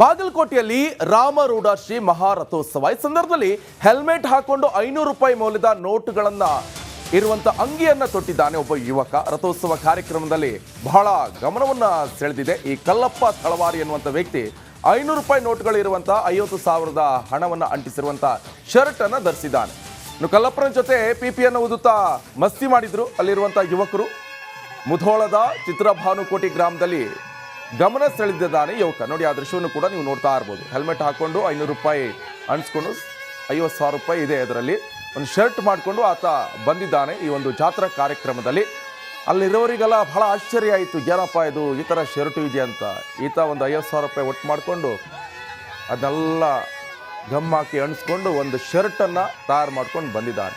ಬಾಗಲಕೋಟೆಯಲ್ಲಿ ರಾಮರೂಢ ಶ್ರೀ ಮಹಾರಥೋತ್ಸವ. ಈ ಸಂದರ್ಭದಲ್ಲಿ ಹೆಲ್ಮೆಟ್ ಹಾಕೊಂಡು ಐನೂರು ರೂಪಾಯಿ ಮೌಲ್ಯದ ನೋಟುಗಳನ್ನ ಇರುವಂತ ಅಂಗಿಯನ್ನ ತೊಟ್ಟಿದ್ದಾನೆ ಒಬ್ಬ ಯುವಕ. ರಥೋತ್ಸವ ಕಾರ್ಯಕ್ರಮದಲ್ಲಿ ಬಹಳ ಗಮನವನ್ನ ಸೆಳೆದಿದೆ. ಈ ಕಲ್ಲಪ್ಪ ತಳವಾರಿ ಎನ್ನುವಂತ ವ್ಯಕ್ತಿ ಐನೂರು ರೂಪಾಯಿ ನೋಟುಗಳು ಇರುವಂತ ಐವತ್ತು ಸಾವಿರದ ಹಣವನ್ನು ಅಂಟಿಸಿರುವಂತ ಶರ್ಟ್ ಅನ್ನ ಧರಿಸಿದ್ದಾನೆ. ಇನ್ನು ಕಲ್ಲಪ್ಪನ ಜೊತೆ ಪಿಪಿಯನ್ನು ಓದುತ್ತಾ ಮಸ್ತಿ ಮಾಡಿದ್ರು. ಅಲ್ಲಿರುವಂತ ಯುವಕರು ಮುಧೋಳದ ಚಿತ್ರಭಾನುಕೋಟಿ ಗ್ರಾಮದಲ್ಲಿ ಗಮನ ಸೆಳೆದಿದ್ದಾನೆ ಯುವಕ. ನೋಡಿ, ಆ ದೃಶ್ಯವನ್ನು ಕೂಡ ನೀವು ನೋಡ್ತಾ ಇರ್ಬೋದು. ಹೆಲ್ಮೆಟ್ ಹಾಕೊಂಡು ಐನೂರು ರೂಪಾಯಿ ಅಣಿಸ್ಕೊಂಡು ಐವತ್ತು ಸಾವಿರ ರೂಪಾಯಿ ಇದೆ ಅದರಲ್ಲಿ. ಒಂದು ಶರ್ಟ್ ಮಾಡಿಕೊಂಡು ಆತ ಬಂದಿದ್ದಾನೆ ಈ ಒಂದು ಜಾತ್ರಾ ಕಾರ್ಯಕ್ರಮದಲ್ಲಿ. ಅಲ್ಲಿರೋರಿಗೆಲ್ಲ ಬಹಳ ಆಶ್ಚರ್ಯ ಆಯಿತು. ಏನಪ್ಪ ಇದು? ಈ ಥರ ಶರ್ಟು ಇದೆ ಅಂತ ಈತ ಒಂದು ಐವತ್ತು ಸಾವಿರ ರೂಪಾಯಿ ಒಟ್ಟು ಮಾಡಿಕೊಂಡು ಅದನ್ನೆಲ್ಲ ಗಮ್ ಹಾಕಿ ಅಣಿಸ್ಕೊಂಡು ಒಂದು ಶರ್ಟನ್ನು ತಯಾರು ಮಾಡ್ಕೊಂಡು ಬಂದಿದ್ದಾನೆ.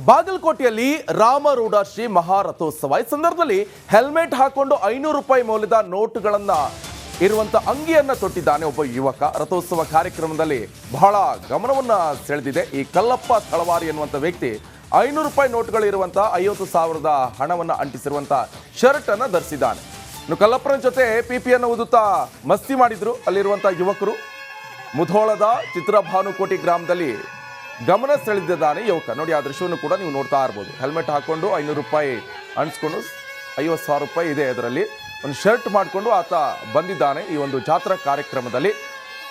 ಬಾಗಲಕೋಟೆಯಲ್ಲಿ ರಾಮರೂಢ ಶ್ರೀ ಮಹಾರಥೋತ್ಸವ. ಈ ಸಂದರ್ಭದಲ್ಲಿ ಹೆಲ್ಮೆಟ್ ಹಾಕೊಂಡು ಐನೂರು ರೂಪಾಯಿ ಮೌಲ್ಯದ ನೋಟುಗಳನ್ನ ಇರುವಂತ ಅಂಗಿಯನ್ನ ತೊಟ್ಟಿದ್ದಾನೆ ಒಬ್ಬ ಯುವಕ. ರಥೋತ್ಸವ ಕಾರ್ಯಕ್ರಮದಲ್ಲಿ ಬಹಳ ಗಮನವನ್ನ ಸೆಳೆದಿದೆ. ಈ ಕಲ್ಲಪ್ಪ ತಳವಾರಿ ಎನ್ನುವಂತ ವ್ಯಕ್ತಿ ಐನೂರು ರೂಪಾಯಿ ನೋಟುಗಳು ಇರುವಂತ ಐವತ್ತು ಸಾವಿರದ ಹಣವನ್ನು ಅಂಟಿಸಿರುವಂತ ಶರ್ಟ್ ಅನ್ನ ಧರಿಸಿದ್ದಾನೆ. ಇನ್ನು ಕಲ್ಲಪ್ಪನ ಜೊತೆ ಪಿಪಿಯನ್ನು ಓದುತ್ತಾ ಮಸ್ತಿ ಮಾಡಿದ್ರು. ಅಲ್ಲಿರುವಂತ ಯುವಕರು ಮುಧೋಳದ ಚಿತ್ರಭಾನುಕೋಟಿ ಗ್ರಾಮದಲ್ಲಿ ಗಮನ ಸೆಳೆದಿದ್ದಾನೆ ಯುವಕ. ನೋಡಿ, ಆ ದೃಶ್ಯವನ್ನು ಕೂಡ ನೀವು ನೋಡ್ತಾ ಇರ್ಬೋದು. ಹೆಲ್ಮೆಟ್ ಹಾಕೊಂಡು ಐನೂರು ರೂಪಾಯಿ ಅಣಿಸ್ಕೊಂಡು ಐವತ್ತು ಸಾವಿರ ರೂಪಾಯಿ ಇದೆ ಅದರಲ್ಲಿ. ಒಂದು ಶರ್ಟ್ ಮಾಡಿಕೊಂಡು ಆತ ಬಂದಿದ್ದಾನೆ ಈ ಒಂದು ಜಾತ್ರಾ ಕಾರ್ಯಕ್ರಮದಲ್ಲಿ.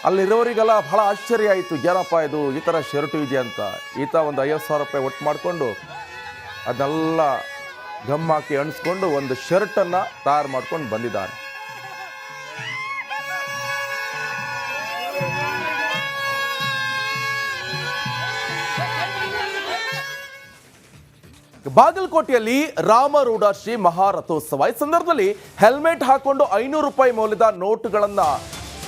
ಅಲ್ಲಿರೋರಿಗೆಲ್ಲ ಬಹಳ ಆಶ್ಚರ್ಯ ಆಯಿತು. ಏನಪ್ಪ ಇದು? ಈ ಥರ ಶರ್ಟು ಇದೆ ಅಂತ. ಈತ ಒಂದು ಐವತ್ತು ಸಾವಿರ ರೂಪಾಯಿ ಒಟ್ಟು ಮಾಡಿಕೊಂಡು ಅದನ್ನೆಲ್ಲ ಗಮ್ ಹಾಕಿ ಅಣಿಸ್ಕೊಂಡು ಒಂದು ಶರ್ಟನ್ನು ತಯಾರು ಮಾಡ್ಕೊಂಡು ಬಂದಿದ್ದಾನೆ. ಬಾಗಲಕೋಟೆಯಲ್ಲಿ ರಾಮರೂಢ ಶ್ರೀ ಮಹಾರಥೋತ್ಸವ. ಈ ಸಂದರ್ಭದಲ್ಲಿ ಹೆಲ್ಮೆಟ್ ಹಾಕೊಂಡು ಐನೂರು ರೂಪಾಯಿ ಮೌಲ್ಯದ ನೋಟುಗಳನ್ನ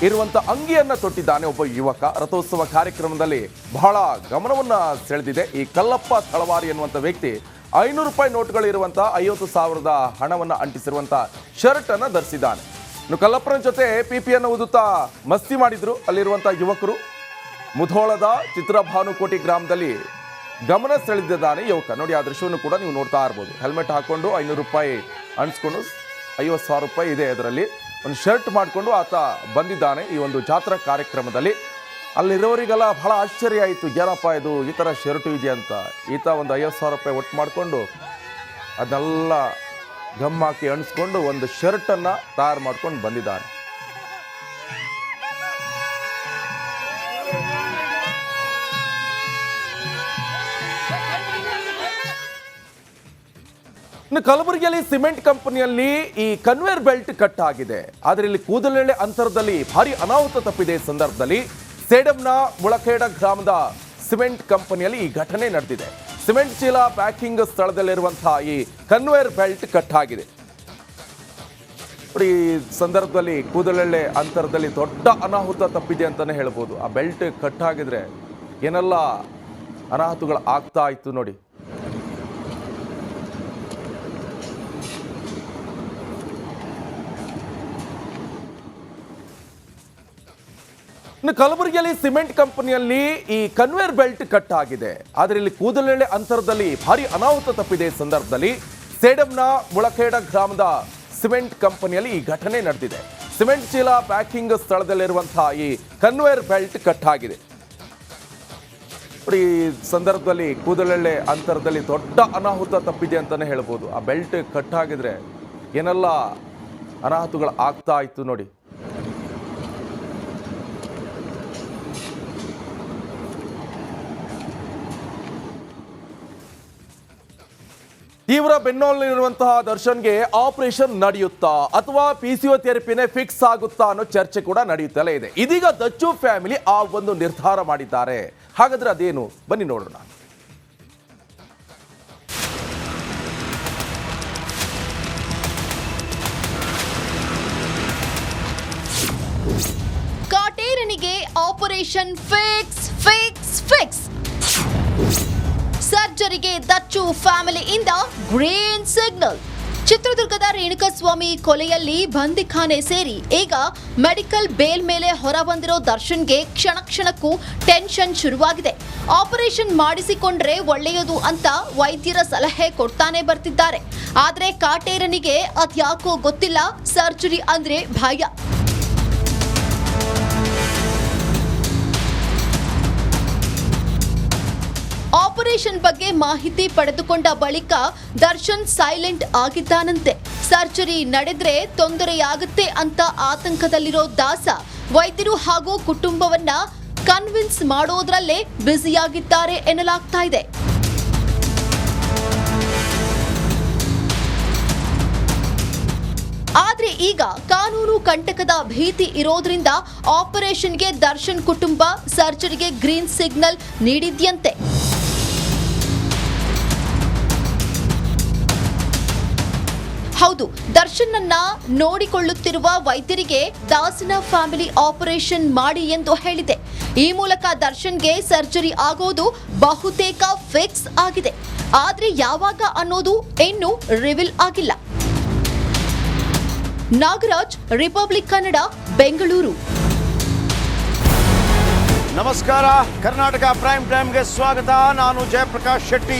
ಇರುವಂತ ಅಂಗಿಯನ್ನ ತೊಟ್ಟಿದ್ದಾನೆ ಒಬ್ಬ ಯುವಕ. ರಥೋತ್ಸವ ಕಾರ್ಯಕ್ರಮದಲ್ಲಿ ಬಹಳ ಗಮನವನ್ನ ಸೆಳೆದಿದೆ. ಈ ಕಲ್ಲಪ್ಪ ತಳವಾರಿ ಎನ್ನುವಂತ ವ್ಯಕ್ತಿ ಐನೂರು ರೂಪಾಯಿ ನೋಟುಗಳು ಇರುವಂತ ಐವತ್ತು ಸಾವಿರದ ಹಣವನ್ನು ಅಂಟಿಸಿರುವಂತ ಶರ್ಟ್ ಅನ್ನ ಧರಿಸಿದ್ದಾನೆ. ಇನ್ನು ಕಲ್ಲಪ್ಪನ ಜೊತೆ ಪಿಪಿಯನ್ನು ಓದುತ್ತಾ ಮಸ್ತಿ ಮಾಡಿದ್ರು. ಅಲ್ಲಿರುವಂತ ಯುವಕರು ಮುಧೋಳದ ಚಿತ್ರಭಾನುಕೋಟಿ ಗ್ರಾಮದಲ್ಲಿ ಗಮನ ಸೆಳೆದಿದ್ದಾನೆ ಯುವಕ. ನೋಡಿ, ಆ ದೃಶ್ಯವನ್ನು ಕೂಡ ನೀವು ನೋಡ್ತಾ ಇರ್ಬೋದು. ಹೆಲ್ಮೆಟ್ ಹಾಕೊಂಡು ಐನೂರು ರೂಪಾಯಿ ಅಣಿಸ್ಕೊಂಡು ಐವತ್ತು ಸಾವಿರ ರೂಪಾಯಿ ಇದೆ ಅದರಲ್ಲಿ. ಒಂದು ಶರ್ಟ್ ಮಾಡಿಕೊಂಡು ಆತ ಬಂದಿದ್ದಾನೆ ಈ ಒಂದು ಜಾತ್ರಾ ಕಾರ್ಯಕ್ರಮದಲ್ಲಿ. ಅಲ್ಲಿರೋರಿಗೆಲ್ಲ ಬಹಳ ಆಶ್ಚರ್ಯ ಆಯಿತು. ಏನಪ್ಪ ಇದು? ಈ ಥರ ಶರ್ಟು ಇದೆ ಅಂತ ಈತ ಒಂದು ಐವತ್ತು ಸಾವಿರ ರೂಪಾಯಿ ಒಟ್ಟು ಮಾಡಿಕೊಂಡು ಅದನ್ನೆಲ್ಲ ಗಮ್ ಹಾಕಿ ಅಣಿಸ್ಕೊಂಡು ಒಂದು ಶರ್ಟನ್ನು ತಯಾರು ಮಾಡ್ಕೊಂಡು ಬಂದಿದ್ದಾನೆ. ಇನ್ನು ಕಲಬುರಗಿಯಲ್ಲಿ ಸಿಮೆಂಟ್ ಕಂಪನಿಯಲ್ಲಿ ಈ ಕನ್ವೇರ್ ಬೆಲ್ಟ್ ಕಟ್ ಆಗಿದೆ ಆದರೆ ಇಲ್ಲಿ ಕೂದಲೆಳೆ ಅಂತರದಲ್ಲಿ ಭಾರಿ ಅನಾಹುತ ತಪ್ಪಿದೆ ಸಂದರ್ಭದಲ್ಲಿ. ಸೇಡಂನ ಮುಳಖೇಡ ಗ್ರಾಮದ ಸಿಮೆಂಟ್ ಕಂಪನಿಯಲ್ಲಿ ಈ ಘಟನೆ ನಡೆದಿದೆ. ಸಿಮೆಂಟ್ ಚೀಲ ಪ್ಯಾಕಿಂಗ್ ಸ್ಥಳದಲ್ಲಿರುವಂತಹ ಈ ಕನ್ವೇರ್ ಬೆಲ್ಟ್ ಕಟ್ ಆಗಿದೆ ಈ ಸಂದರ್ಭದಲ್ಲಿ ಕೂದಲೆಳೆ ಅಂತರದಲ್ಲಿ ದೊಡ್ಡ ಅನಾಹುತ ತಪ್ಪಿದೆ ಅಂತಾನೆ ಹೇಳ್ಬೋದು. ಆ ಬೆಲ್ಟ್ ಕಟ್ ಆಗಿದ್ರೆ ಏನೆಲ್ಲ ಅನಾಹುತಗಳು ಆಗ್ತಾ ಇತ್ತು ನೋಡಿ. ಇನ್ನು ಕಲಬುರಗಿಯಲ್ಲಿ ಸಿಮೆಂಟ್ ಕಂಪನಿಯಲ್ಲಿ ಈ ಕನ್ವೇರ್ ಬೆಲ್ಟ್ ಕಟ್ ಆಗಿದೆ ಆದರೆ ಇಲ್ಲಿ ಕೂದಲೆಳೆ ಅಂತರದಲ್ಲಿ ಭಾರಿ ಅನಾಹುತ ತಪ್ಪಿದೆ ಸಂದರ್ಭದಲ್ಲಿ. ಸೇಡಂನ ಮುಳಖೇಡ ಗ್ರಾಮದ ಸಿಮೆಂಟ್ ಕಂಪನಿಯಲ್ಲಿ ಈ ಘಟನೆ ನಡೆದಿದೆ. ಸಿಮೆಂಟ್ ಚೀಲ ಪ್ಯಾಕಿಂಗ್ ಸ್ಥಳದಲ್ಲಿರುವಂತಹ ಈ ಕನ್ವೇರ್ ಬೆಲ್ಟ್ ಕಟ್ ಆಗಿದೆ ಈ ಸಂದರ್ಭದಲ್ಲಿ ಕೂದಲೆಳೆ ಅಂತರದಲ್ಲಿ ದೊಡ್ಡ ಅನಾಹುತ ತಪ್ಪಿದೆ ಅಂತಾನೆ ಹೇಳ್ಬೋದು. ಆ ಬೆಲ್ಟ್ ಕಟ್ ಆಗಿದ್ರೆ ಏನೆಲ್ಲ ಅನಾಹುತಗಳು ಆಗ್ತಾ ಇತ್ತು ನೋಡಿ. ತೀವ್ರ ಬೆನ್ನೋಲಿರುವಂತಹ ದರ್ಶನ್ಗೆ ಆಪರೇಷನ್ ನಡೆಯುತ್ತಾ ಅಥವಾ ಪಿಸಿಯೋಥೆರಪಿನೇ ಫಿಕ್ಸ್ ಆಗುತ್ತಾ ಅನ್ನೋ ಚರ್ಚೆ ಕೂಡ ನಡೆಯುತ್ತಲೇ ಇದೆ. ಇದೀಗ ದಚ್ಚು ಫ್ಯಾಮಿಲಿ ಆ ಒಂದು ನಿರ್ಧಾರ ಮಾಡಿದ್ದಾರೆ. ಹಾಗಾದ್ರೆ ಅದೇನು? ಬನ್ನಿ ನೋಡೋಣ. ಕಾಟೇರನಿಗೆ ಆಪರೇಷನ್ ಫಿಕ್ಸ್ ಫಿಕ್ಸ್ ಫಿಕ್ಸ್ ಸರ್ಜರಿಗೆ ದಚ್ಚು ಫ್ಯಾಮಿಲಿಯಿಂದ ಗ್ರೀನ್ ಸಿಗ್ನಲ್. ಚಿತ್ರದುರ್ಗದ ರೇಣುಕಸ್ವಾಮಿ ಕೊಲೆಯಲ್ಲಿ ಬಂದಿಖಾನೆ ಸೇರಿ ಈಗ ಮೆಡಿಕಲ್ ಬೇಲ್ ಮೇಲೆ ಹೊರ ಬಂದಿರೋ ದರ್ಶನ್ಗೆ ಕ್ಷಣ ಕ್ಷಣಕ್ಕೂ ಟೆನ್ಷನ್ ಶುರುವಾಗಿದೆ. ಆಪರೇಷನ್ ಮಾಡಿಸಿಕೊಂಡ್ರೆ ಒಳ್ಳೆಯದು ಅಂತ ವೈದ್ಯರ ಸಲಹೆ ಕೊಡ್ತಾನೆ ಬರ್ತಿದ್ದಾರೆ. ಆದ್ರೆ ಕಾಟೇರನಿಗೆ ಅದ್ಯಾಕೋ ಗೊತ್ತಿಲ್ಲ. ಸರ್ಜರಿ ಅಂದ್ರೆ ಭಯ. ಆಪರೇಷನ್ ಬಗ್ಗೆ ಮಾಹಿತಿ ಪಡೆದುಕೊಂಡ ಬಳಿಕ ದರ್ಶನ್ ಸೈಲೆಂಟ್ ಆಗಿದ್ದಾನಂತೆ. ಸರ್ಜರಿ ನಡೆದ್ರೆ ತೊಂದರೆಯಾಗುತ್ತೆ ಅಂತ ಆತಂಕದಲ್ಲಿರೋ ದಾಸ ವೈದ್ಯರು ಹಾಗೂ ಕುಟುಂಬವನ್ನ ಕನ್ವಿನ್ಸ್ ಮಾಡೋದ್ರಲ್ಲೇ ಬ್ಯುಸಿಯಾಗಿದ್ದಾರೆ ಎನ್ನಲಾಗ್ತಾ ಇದೆ. ಆದ್ರೆ ಈಗ ಕಾನೂನು ಕಂಟಕದ ಭೀತಿ ಇರೋದ್ರಿಂದ ಆಪರೇಷನ್ಗೆ ದರ್ಶನ್ ಕುಟುಂಬ ಸರ್ಜರಿಗೆ ಗ್ರೀನ್ ಸಿಗ್ನಲ್ ನೀಡಿದ್ಯಂತೆ. ಹೌದು ದರ್ಶನ್ ನೋಡಿಕೊಳ್ಳುತ್ತಿರುವ ವೈದ್ಯರಿಗೆ ದಾಸಿನ ಫ್ಯಾಮಿಲಿ ಆಪರೇಷನ್ ಮಾಡಿ ಎಂದು ಹೇಳಿದೆ. ಈ ಮೂಲಕ ದರ್ಶನ್ಗೆ ಸರ್ಜರಿ ಆಗೋದು ಬಹುತೇಕ ಫಿಕ್ಸ್ ಆಗಿದೆ. ಆದ್ರೆ ಯಾವಾಗ ಅನ್ನೋದು ಇನ್ನೂ ರಿವೀಲ್ ಆಗಿಲ್ಲ. ನಾಗರಾಜ್ ರಿಪಬ್ಲಿಕ್ ಕನ್ನಡ ಬೆಂಗಳೂರು ನಮಸ್ಕಾರ. ಕರ್ನಾಟಕ ಪ್ರೈಮ್ ಟೈಮ್ಗೆ ಸ್ವಾಗತ. ನಾನು ಜಯಪ್ರಕಾಶ್ ಶೆಟ್ಟಿ.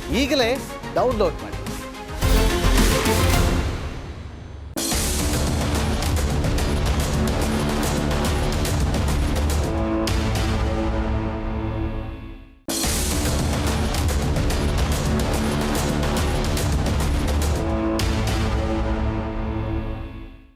ಈಗಲೇ ಡೌನ್ಲೋಡ್ ಮಾಡಿ.